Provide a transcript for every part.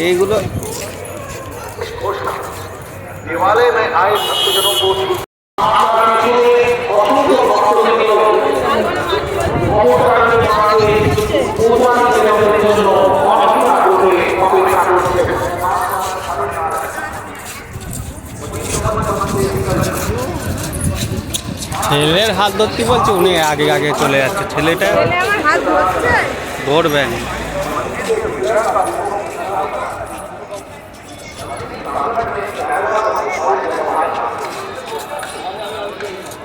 এইগুলো देवालय में आए भक्तजनों को আপনার পিছনে অসংখ্য ভক্তবৃন্দ মমতার মাকে পূজা নিবেদনের জন্য অপেক্ষা করে অপেক্ষা করছেন ছেলের হাত ধরতে বলছে উনি আগে আগে চলে যাচ্ছে ছেলেটা আমার হাত ধরছে ধরবেন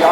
जो